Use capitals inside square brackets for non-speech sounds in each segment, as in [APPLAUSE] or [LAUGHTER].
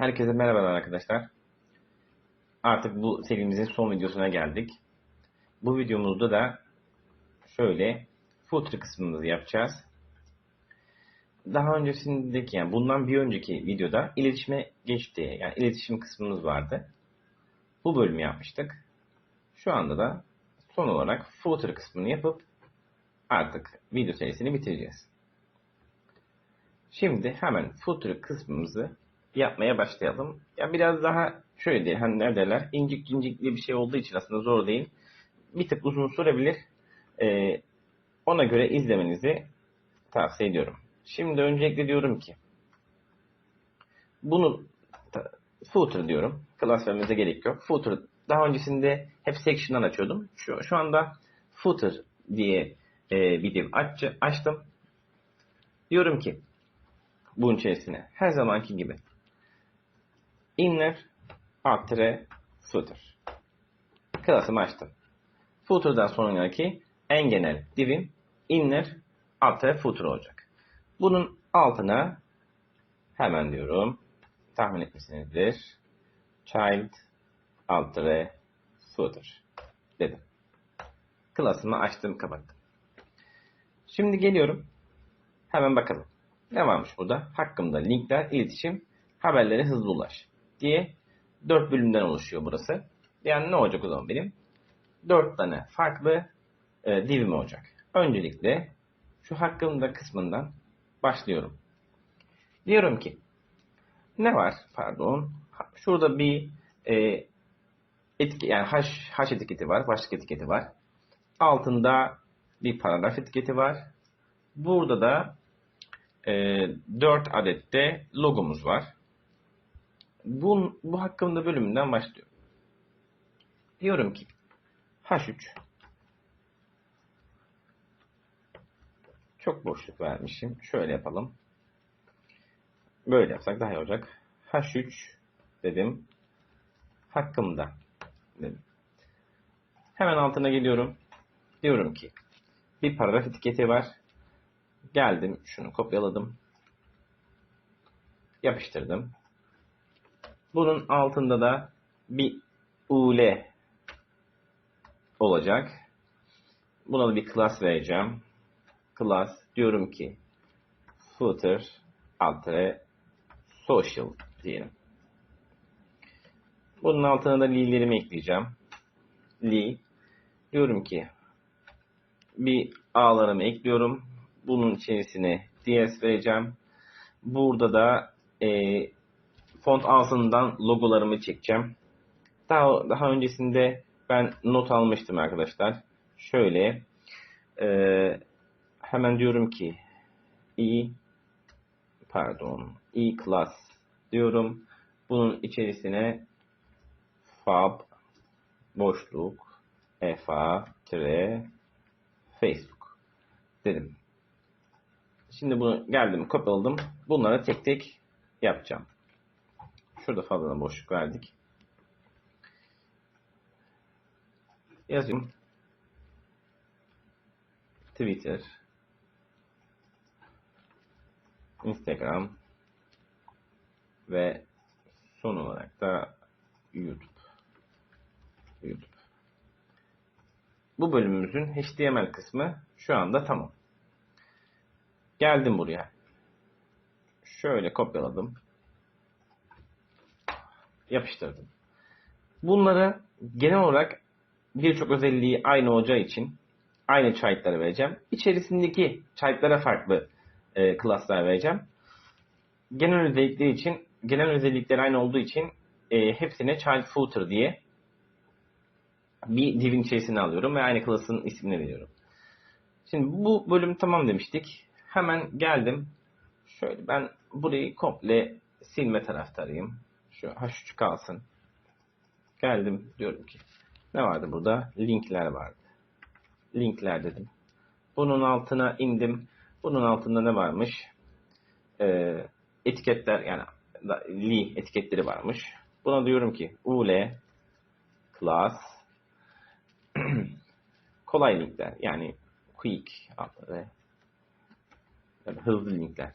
Herkese merhabalar arkadaşlar. Artık bu serimizin son videosuna geldik. Bu videomuzda da şöyle footer kısmımızı yapacağız. Daha öncesindeki yani bundan bir önceki videoda iletişime geçti. Yani iletişim kısmımız vardı. Bu bölümü yapmıştık. Şu anda da son olarak footer kısmını yapıp artık video serisini bitireceğiz. Şimdi hemen footer kısmımızı yapmaya başlayalım. Ya biraz daha şöyle değil, hani ne derler, incik cincikli bir şey olduğu için aslında zor değil. Bir tık uzun sürebilir. Ee, ona göre izlemenizi tavsiye ediyorum. Şimdi öncelikle diyorum ki bunu ta- footer diyorum. Class gerek yok. Footer daha öncesinde hep section'dan açıyordum. Şu, şu anda footer diye e, bir div aç, açtım. Diyorum ki bunun içerisine her zamanki gibi inner artı footer. Klasımı açtım. Footer'dan sonraki en genel divim inner artı footer olacak. Bunun altına hemen diyorum tahmin etmişsinizdir. Child artı footer dedim. Klasımı açtım kapattım. Şimdi geliyorum. Hemen bakalım. Ne varmış burada? Hakkımda linkler, iletişim, haberlere hızlı ulaş diye dört bölümden oluşuyor burası. Yani ne olacak o zaman benim? Dört tane farklı e, divim olacak. Öncelikle şu hakkımda kısmından başlıyorum. Diyorum ki ne var? Pardon. Şurada bir e, etki yani hash, hash etiketi var, başlık etiketi var. Altında bir paragraf etiketi var. Burada da e, 4 adet de logomuz var. Bu, bu hakkında bölümünden başlıyorum. Diyorum ki H3 çok boşluk vermişim. Şöyle yapalım. Böyle yapsak daha iyi olacak. H3 dedim. Hakkımda dedim. Hemen altına geliyorum. Diyorum ki bir paragraf etiketi var. Geldim şunu kopyaladım. Yapıştırdım. Bunun altında da bir ule olacak. Buna da bir class vereceğim. Class diyorum ki footer altı social diyelim. Bunun altına da li'lerimi ekleyeceğim. Li diyorum ki bir a'larımı ekliyorum. Bunun içerisine ds vereceğim. Burada da e, font altından logolarımı çekeceğim. Daha, daha öncesinde ben not almıştım arkadaşlar. Şöyle e, hemen diyorum ki i pardon i class diyorum. Bunun içerisine fab boşluk fa tire Facebook dedim. Şimdi bunu geldim kopyaladım. Bunları tek tek yapacağım. Şurada fazladan boşluk verdik. Yazayım. Twitter. Instagram. Ve son olarak da YouTube. YouTube. Bu bölümümüzün HTML kısmı şu anda tamam. Geldim buraya. Şöyle kopyaladım. Yapıştırdım. Bunları genel olarak birçok özelliği aynı olacağı için aynı child'lara vereceğim. İçerisindeki child'lara farklı e, class'lar vereceğim. Genel özellikleri için, genel özellikleri aynı olduğu için e, hepsine child footer diye bir divin içerisine alıyorum ve aynı class'ın ismini veriyorum. Şimdi bu bölüm tamam demiştik. Hemen geldim. Şöyle ben burayı komple silme taraftarıyım. Şu H3 kalsın. Geldim diyorum ki ne vardı burada? Linkler vardı. Linkler dedim. Bunun altına indim. Bunun altında ne varmış? Ee, etiketler yani li etiketleri varmış. Buna diyorum ki ule class [CLEARS THROAT] kolay linkler yani quick adlı yani hızlı linkler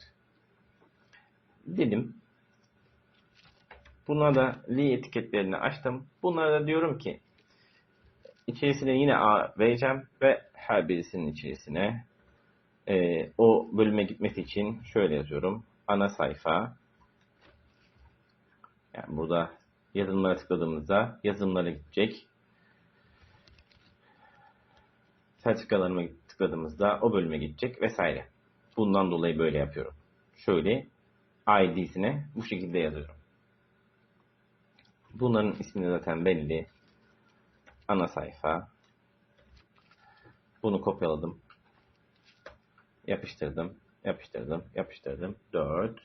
dedim Buna da V etiketlerini açtım. Bunlara da diyorum ki içerisine yine A vereceğim ve her birisinin içerisine e, o bölüme gitmesi için şöyle yazıyorum. Ana sayfa yani burada yazılımlara tıkladığımızda yazılımlara gidecek. Sertifikalarıma tıkladığımızda o bölüme gidecek vesaire. Bundan dolayı böyle yapıyorum. Şöyle ID'sine bu şekilde yazıyorum. Bunların ismi zaten belli. Ana sayfa. Bunu kopyaladım. Yapıştırdım. Yapıştırdım. Yapıştırdım. 4.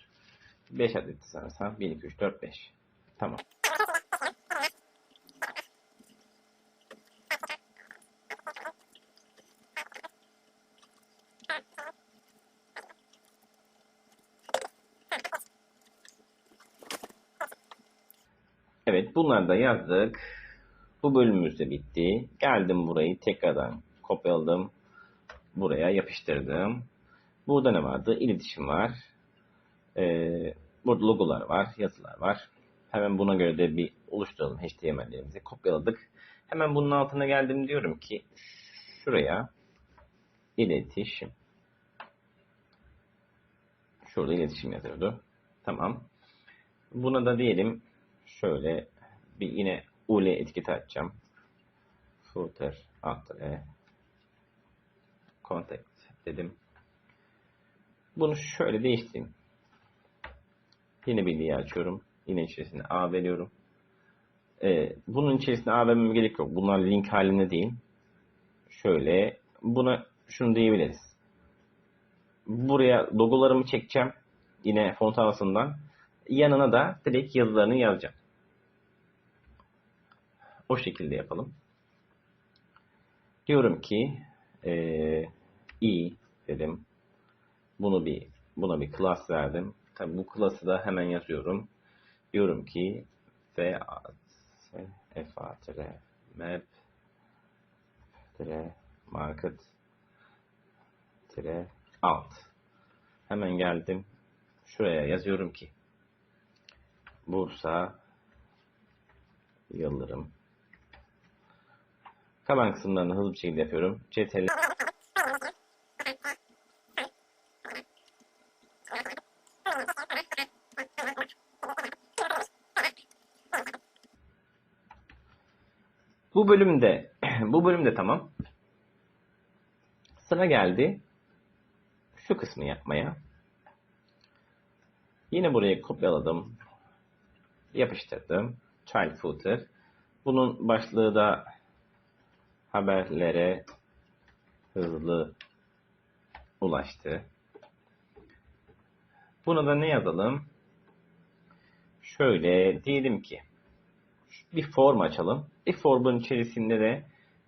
5 adet sanırsam. 1, 2, 3, 4, 5. Tamam. Evet bunları da yazdık. Bu bölümümüz de bitti. Geldim burayı tekrardan kopyaladım. Buraya yapıştırdım. Burada ne vardı? İletişim var. Ee, burada logolar var, yazılar var. Hemen buna göre de bir oluşturalım HTML'lerimizi. Kopyaladık. Hemen bunun altına geldim diyorum ki şuraya iletişim. Şurada iletişim yazıyordu. Tamam. Buna da diyelim şöyle bir yine ule etiketi açacağım. Footer alt e contact dedim. Bunu şöyle değiştireyim. Yine bilgiyi açıyorum. Yine içerisine A veriyorum. Ee, bunun içerisine A vermeme gerek yok. Bunlar link halinde değil. Şöyle buna şunu diyebiliriz. Buraya logolarımı çekeceğim. Yine Fontanas'ından. Yanına da direkt yazılarını yazacağım. O şekilde yapalım. Diyorum ki e, i dedim. Bunu bir buna bir class verdim. Tabi bu class'ı da hemen yazıyorum. Diyorum ki f a f a map market alt. Hemen geldim. Şuraya yazıyorum ki Bursa Yıldırım Kalan kısımlarını hızlı bir şekilde yapıyorum. CTRL Bu bölümde [CLEARS THROAT] bu bölümde tamam. Sıra geldi şu kısmı yapmaya. Yine buraya kopyaladım. Yapıştırdım. Child footer. Bunun başlığı da haberlere hızlı ulaştı. Buna da ne yazalım? Şöyle diyelim ki bir form açalım. Bir formun içerisinde de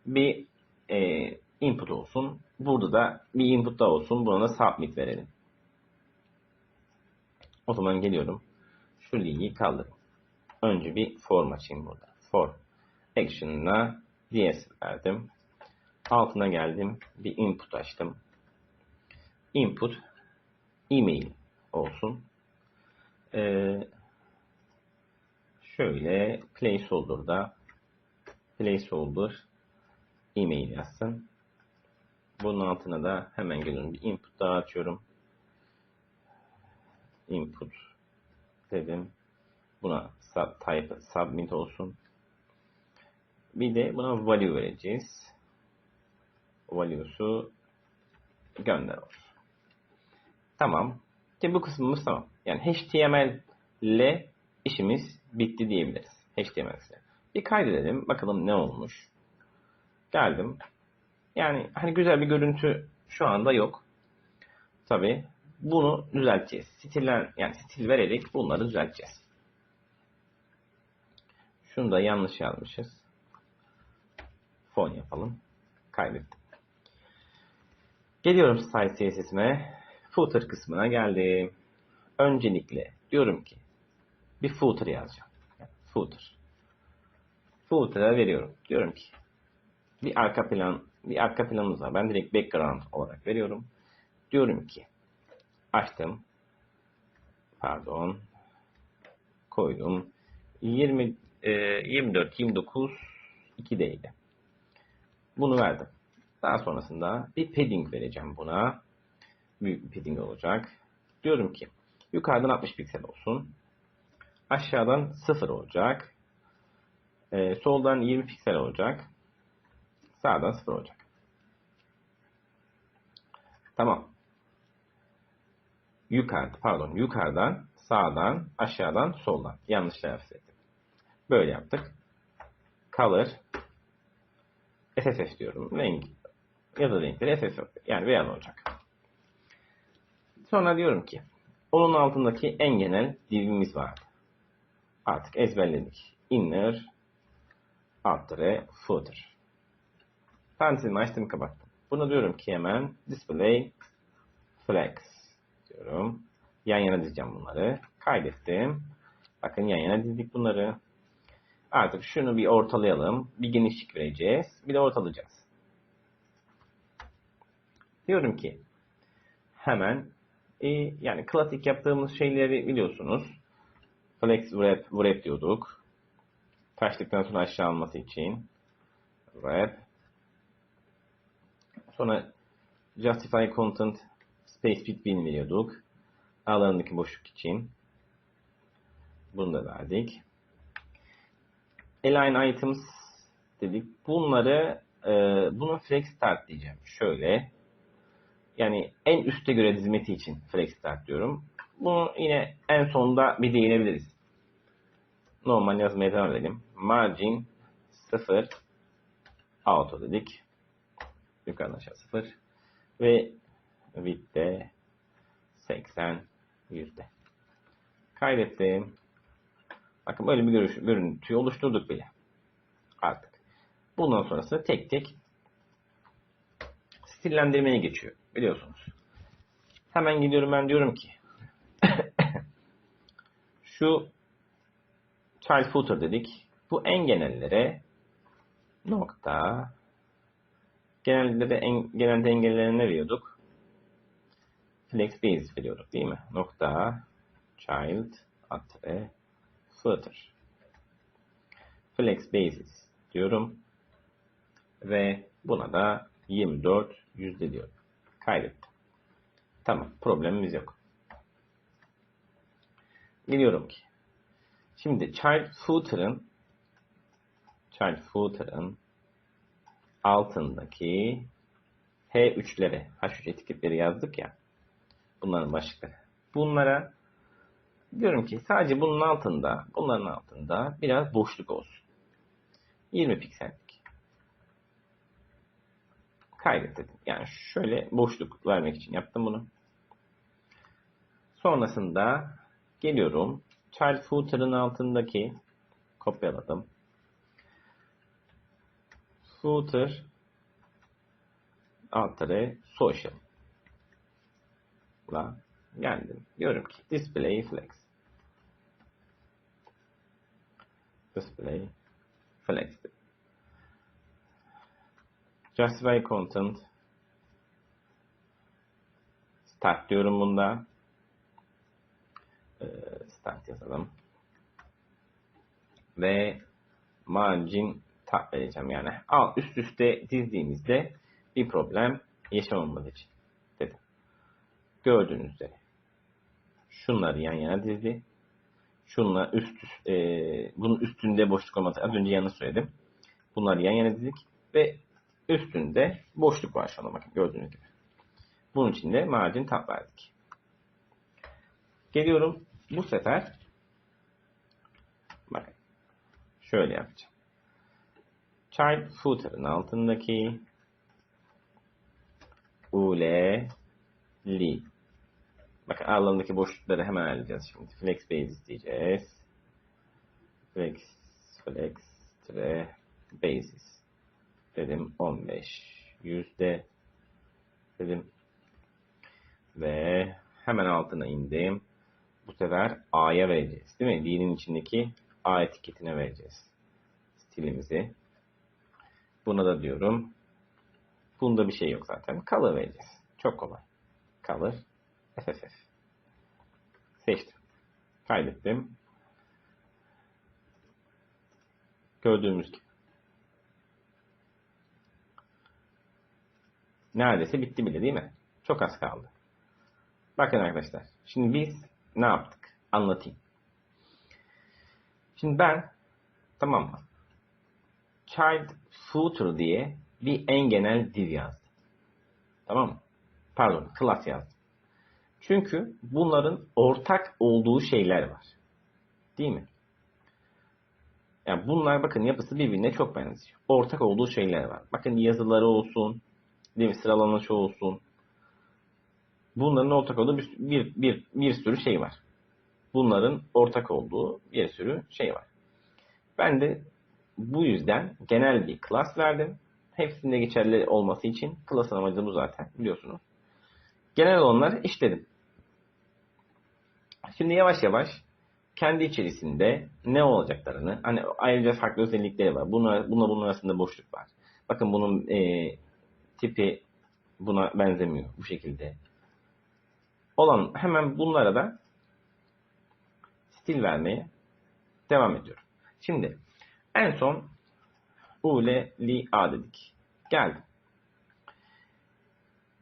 bir e, input olsun. Burada da bir input daha olsun. Buna da submit verelim. O zaman geliyorum. Şu linki kaldırın. Önce bir form açayım burada. Form. Action'ına DS verdim. Altına geldim. Bir input açtım. Input email olsun. Ee, şöyle placeholder'da placeholder email yazsın. Bunun altına da hemen geliyorum. Bir input daha açıyorum. Input dedim. Buna sub type submit olsun. Bir de buna value vereceğiz. Value'su gönder olsun. Tamam. Şimdi bu kısmımız tamam. Yani HTML ile işimiz bitti diyebiliriz. HTML ile. Bir kaydedelim. Bakalım ne olmuş. Geldim. Yani hani güzel bir görüntü şu anda yok. Tabi bunu düzelteceğiz. Stiller, yani stil vererek bunları düzelteceğiz. Şunu da yanlış yazmışız fon yapalım. Kaydettim. Geliyorum site CSS'ime. Footer kısmına geldim. Öncelikle diyorum ki bir footer yazacağım. footer. Footer'a veriyorum. Diyorum ki bir arka plan bir arka planımız var. Ben direkt background olarak veriyorum. Diyorum ki açtım. Pardon. Koydum. 20, e, 24, 29, 2'deydi. Bunu verdim. Daha sonrasında bir padding vereceğim buna. Büyük bir padding olacak. Diyorum ki yukarıdan 60 piksel olsun. Aşağıdan 0 olacak. Ee, soldan 20 piksel olacak. Sağdan 0 olacak. Tamam. Yukarı, pardon, yukarıdan, sağdan, aşağıdan, soldan. Yanlış telaffuz ettim. Böyle yaptık. Color SSS diyorum. Renk ya da renkleri SSS yani beyaz olacak. Sonra diyorum ki onun altındaki en genel divimiz vardı. Artık ezberledik. Inner alt footer. Parantezimi açtım kapattım. Buna diyorum ki hemen display flex diyorum. Yan yana dizeceğim bunları. Kaydettim. Bakın yan yana dizdik bunları. Artık şunu bir ortalayalım. Bir genişlik vereceğiz. Bir de ortalayacağız. Diyorum ki hemen e, yani klasik yaptığımız şeyleri biliyorsunuz. Flex wrap, wrap diyorduk. Taştıktan sonra aşağı alması için. Wrap. Sonra justify content space between veriyorduk. Aralarındaki boşluk için. Bunu da verdik. Align items dedik. Bunları e, bunu flex start diyeceğim. Şöyle. Yani en üste göre dizmesi için flex start diyorum. Bunu yine en sonunda bir değinebiliriz. Normal yazmaya devam edelim. Margin 0 auto dedik. Yukarıdan aşağı 0 ve width de 80 yüzde. Kaydettim. Bakın böyle bir görüş, görüntüyü oluşturduk bile. Artık. Bundan sonrası tek tek stillendirmeye geçiyor. Biliyorsunuz. Hemen gidiyorum ben diyorum ki [COUGHS] şu child footer dedik. Bu en genellere nokta genelde de en, genelde engellerine ne veriyorduk? Flex base veriyorduk değil mi? Nokta child atre footer. Flex basis diyorum. Ve buna da 24 yüzde diyorum. Kaydettim. Tamam. Problemimiz yok. Biliyorum ki. Şimdi child footer'ın child footer'ın altındaki H3'lere, H3 etiketleri yazdık ya. Bunların başlıkları. Bunlara diyorum ki sadece bunun altında, bunların altında biraz boşluk olsun. 20 piksellik. Kaydet dedim. Yani şöyle boşluk vermek için yaptım bunu. Sonrasında geliyorum. Child footer'ın altındaki kopyaladım. Footer alt social geldim. Diyorum ki display flex. Display flex. Justify content. Start diyorum bunda. Ee, start yazalım. Ve margin tab vereceğim yani. Alt üst üste dizdiğimizde bir problem yaşamamız için dedim. Gördüğünüz üzere. Şunları yan yana dizdi. Şunla üst, üst e, bunun üstünde boşluk olması az önce yanlış söyledim. Bunları yan yana dizdik ve üstünde boşluk var şu an bakın gördüğünüz gibi. Bunun için de margin tab verdik. Geliyorum bu sefer bakın şöyle yapacağım. Child footer'ın altındaki ule li. Bakın aralarındaki boşlukları hemen ayarlayacağız şimdi. Flex basis diyeceğiz. Flex, flex, tre, basis. Dedim 15. Yüzde dedim. Ve hemen altına indim. Bu sefer A'ya vereceğiz. Değil mi? L'nin içindeki A etiketine vereceğiz. Stilimizi. Buna da diyorum. Bunda bir şey yok zaten. Color vereceğiz. Çok kolay. Color SSS. [LAUGHS] Seçtim. Kaydettim. Gördüğümüz gibi. Neredeyse bitti bile değil mi? Çok az kaldı. Bakın arkadaşlar. Şimdi biz ne yaptık? Anlatayım. Şimdi ben tamam mı? Child footer diye bir en genel div yazdım. Tamam mı? Pardon, class yazdım. Çünkü bunların ortak olduğu şeyler var. Değil mi? Yani bunlar bakın yapısı birbirine çok benziyor. Ortak olduğu şeyler var. Bakın yazıları olsun, değil mi? Sıralanışı olsun. Bunların ortak olduğu bir, bir, bir, bir sürü şey var. Bunların ortak olduğu bir sürü şey var. Ben de bu yüzden genel bir class verdim. Hepsinde geçerli olması için class'ın amacı bu zaten biliyorsunuz. Genel olanları işledim. Şimdi yavaş yavaş kendi içerisinde ne olacaklarını, hani ayrıca farklı özellikleri var. Bunlar, bununla bunun arasında boşluk var. Bakın bunun e, tipi buna benzemiyor bu şekilde. Olan hemen bunlara da stil vermeye devam ediyorum. Şimdi en son U ile li a dedik. Geldim.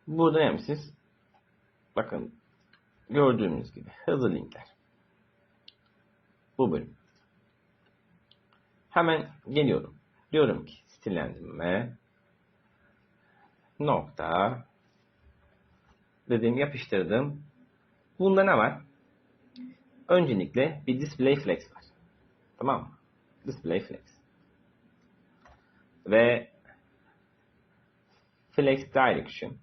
Burada ne yapmışız? Bakın gördüğünüz gibi hızlı linkler. Bu bölüm. Hemen geliyorum. Diyorum ki stillendirme nokta dedim yapıştırdım. Bunda ne var? Öncelikle bir display flex var. Tamam mı? Display flex. Ve flex direction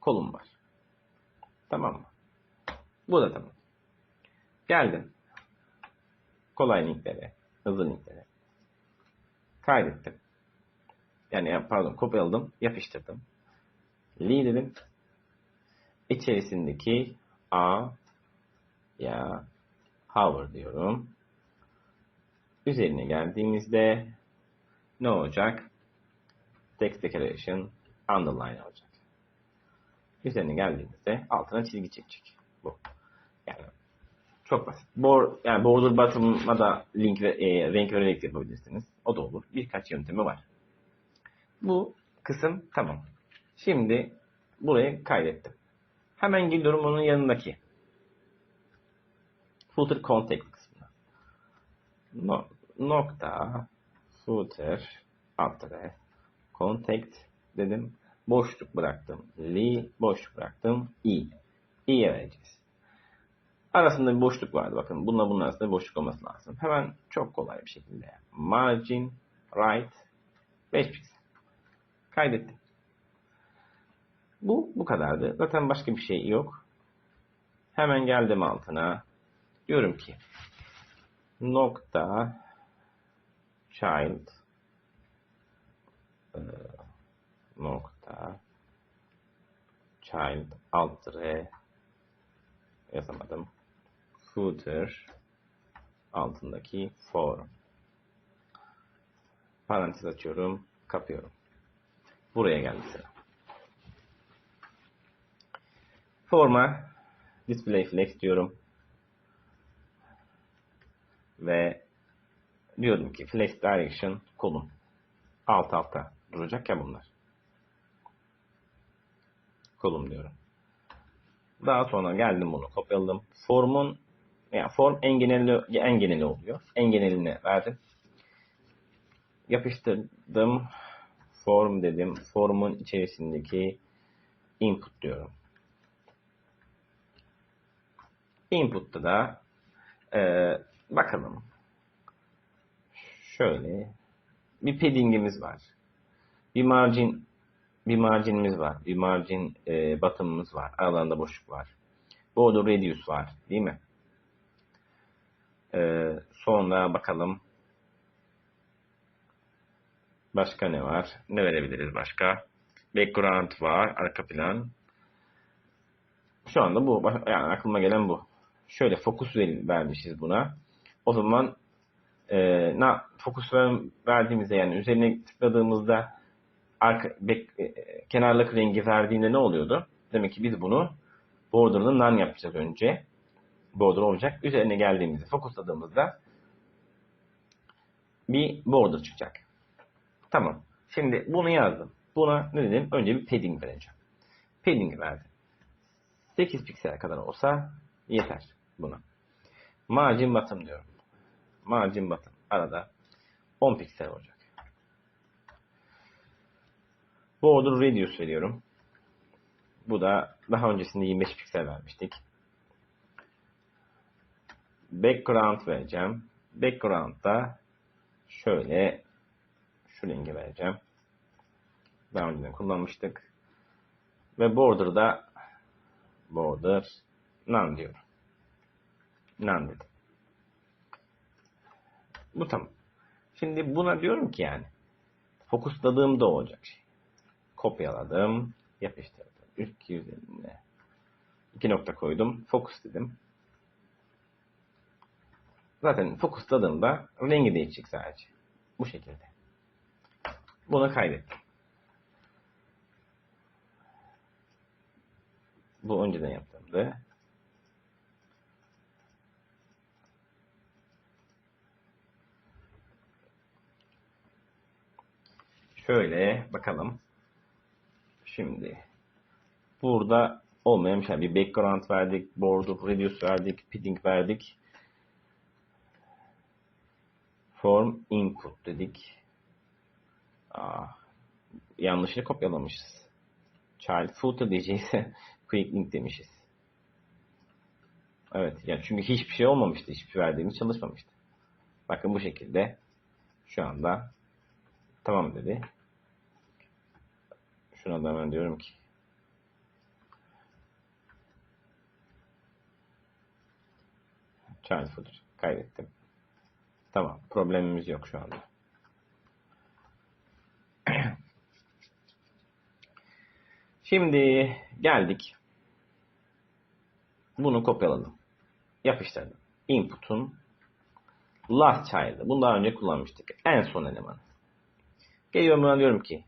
kolum var. Tamam mı? Bu da tamam. Geldim. Kolay linklere, hızlı linklere. Kaydettim. Yani pardon kopyaladım, yapıştırdım. Li dedim. İçerisindeki A ya hover diyorum. Üzerine geldiğimizde ne olacak? Text declaration underline olacak. Üzerine geldiğimizde altına çizgi çekecek. Bu. Yani çok basit. Bor, yani border bottom'a da link ve, e, renk vererek yapabilirsiniz. O da olur. Birkaç yöntemi var. Bu kısım tamam. Şimdi buraya kaydettim. Hemen geliyorum onun yanındaki footer context kısmına. No, nokta footer altere contact dedim. Boşluk bıraktım. Li boşluk bıraktım. i. i'ye vereceğiz. Arasında bir boşluk vardı. Bakın bununla bunun arasında bir boşluk olması lazım. Hemen çok kolay bir şekilde. Margin right 5 piksel. Kaydettim. Bu bu kadardı. Zaten başka bir şey yok. Hemen geldim altına. Diyorum ki nokta child e, nokta child alt re yazamadım. Footer altındaki form. Parantez açıyorum, kapıyorum. Buraya geldi sıra. Forma display flex diyorum. Ve diyorum ki flex direction kolum. Alt alta duracak ya bunlar. Kolum diyorum. Daha sonra geldim bunu kopyaladım. Formun yani form en geneli en geneli oluyor. En geneline verdim. Yapıştırdım. Form dedim. Formun içerisindeki input diyorum. Input'ta da e, bakalım. Şöyle bir padding'imiz var. Bir margin bir marginimiz var. Bir margin e, batımımız var. Aralarında boşluk var. Border radius var. Değil mi? E, sonra bakalım. Başka ne var? Ne verebiliriz başka? Background var. Arka plan. Şu anda bu. Yani aklıma gelen bu. Şöyle fokus vermişiz buna. O zaman e, na, fokus verdiğimizde yani üzerine tıkladığımızda arka, bek, e, kenarlık rengi verdiğinde ne oluyordu? Demek ki biz bunu border'ını none yapacağız önce. Border olacak. Üzerine geldiğimizde, fokusladığımızda bir border çıkacak. Tamam. Şimdi bunu yazdım. Buna ne dedim? Önce bir padding vereceğim. Padding verdim. 8 piksel kadar olsa yeter buna. Margin bottom diyorum. Margin bottom. Arada 10 piksel olacak. Border radius veriyorum. Bu da daha öncesinde 25 piksel vermiştik. Background vereceğim. Background'da şöyle şu rengi vereceğim. Daha önceden kullanmıştık. Ve border'da border none diyorum. None dedim. Bu tamam. Şimdi buna diyorum ki yani fokusladığımda olacak şey. Kopyaladım, yapıştırdım. Üst üzerine iki nokta koydum. Fokus dedim. Zaten fokusladığımda rengi değişecek sadece. Bu şekilde. Bunu kaydettim. Bu önceden yaptığımdı. Şöyle bakalım. Şimdi burada olmayan bir şey. Bir background verdik, border radius verdik, padding verdik. Form input dedik. Aa, yanlışını kopyalamışız. Child footer diyecekse [LAUGHS] quick link demişiz. Evet, yani çünkü hiçbir şey olmamıştı. Hiçbir şey verdiğimiz çalışmamıştı. Bakın bu şekilde şu anda tamam dedi. Şuna da hemen diyorum ki child footer kaydettim. Tamam. Problemimiz yok şu anda. [CLEARS THROAT] Şimdi geldik. Bunu kopyaladım. Yapıştırdım. Input'un last child'ı. Bunu daha önce kullanmıştık. En son elemanı. Geliyorum buna diyorum ki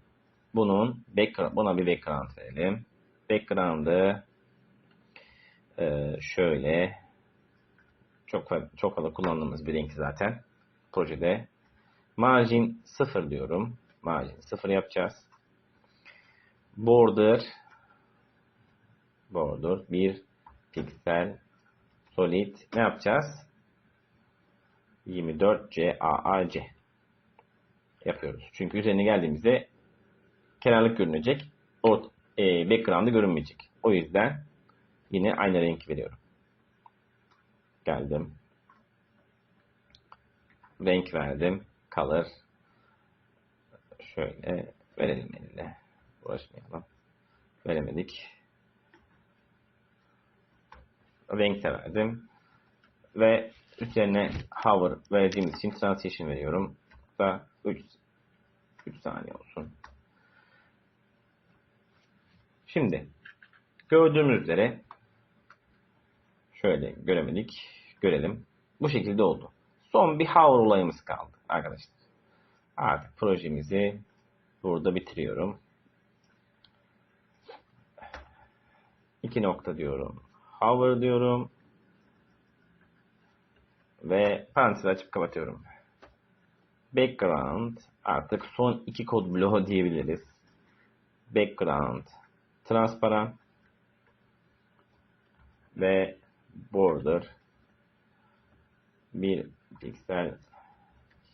bunun background, buna bir background verelim. Background'ı e, şöyle çok çok fazla kullandığımız bir renk zaten projede. Margin 0 diyorum. Margin 0 yapacağız. Border border 1 piksel solid ne yapacağız? 24 CAAC yapıyoruz. Çünkü üzerine geldiğimizde kenarlık görünecek. O e, background'ı görünmeyecek. O yüzden yine aynı renk veriyorum. Geldim renk verdim. Color. Şöyle verelim eline. Uğraşmayalım. Veremedik. Renk de verdim. Ve üzerine hover verdiğimiz için transition veriyorum. Da 3 3 saniye olsun. Şimdi gördüğümüz üzere şöyle göremedik. Görelim. Bu şekilde oldu. Son bir hover olayımız kaldı arkadaşlar. Artık projemizi burada bitiriyorum. İki nokta diyorum. Hover diyorum. Ve parantez açıp kapatıyorum. Background artık son iki kod bloğu diyebiliriz. Background transparan ve border bir piksel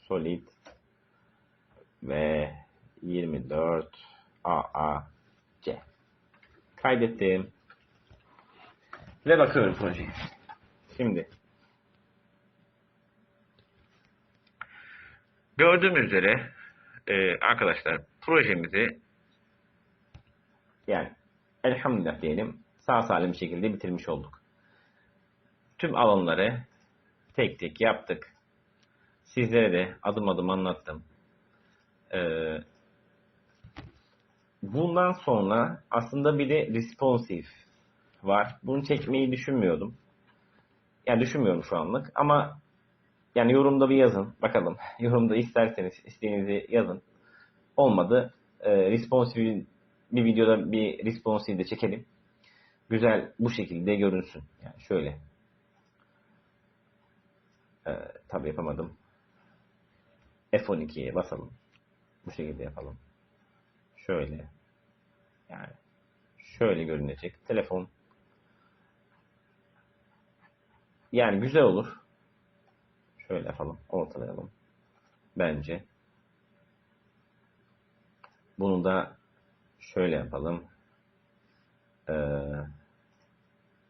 solid ve 24 AAC. Kaydettim. Ve bakıyorum projeye. Şimdi gördüğümüz üzere e, arkadaşlar projemizi yani elhamdülillah diyelim sağ salim bir şekilde bitirmiş olduk. Tüm alanları tek tek yaptık. Sizlere de adım adım anlattım. Ee, bundan sonra aslında bir de responsive var. Bunu çekmeyi düşünmüyordum. Yani düşünmüyorum şu anlık ama yani yorumda bir yazın bakalım. [LAUGHS] Yorumda isterseniz isteğinizi yazın. Olmadı. E, responsive bir videoda bir responsive de çekelim. Güzel bu şekilde görünsün. Yani şöyle ee, tabi yapamadım. F12'ye basalım. Bu şekilde yapalım. Şöyle. Yani şöyle görünecek. Telefon yani güzel olur. Şöyle yapalım. Ortalayalım. Bence. Bunu da şöyle yapalım. Ee,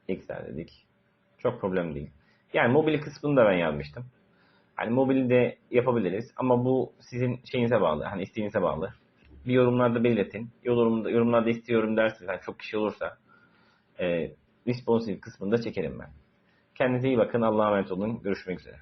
XR dedik. Çok problem değil. Yani mobil kısmını da ben yazmıştım. Hani mobili de yapabiliriz ama bu sizin şeyinize bağlı. Hani isteğinize bağlı. Bir yorumlarda belirtin. Yorumlarda, yorumlarda istiyorum derseniz hani çok kişi olursa e, responsive kısmını da çekerim ben. Kendinize iyi bakın. Allah'a emanet olun. Görüşmek üzere.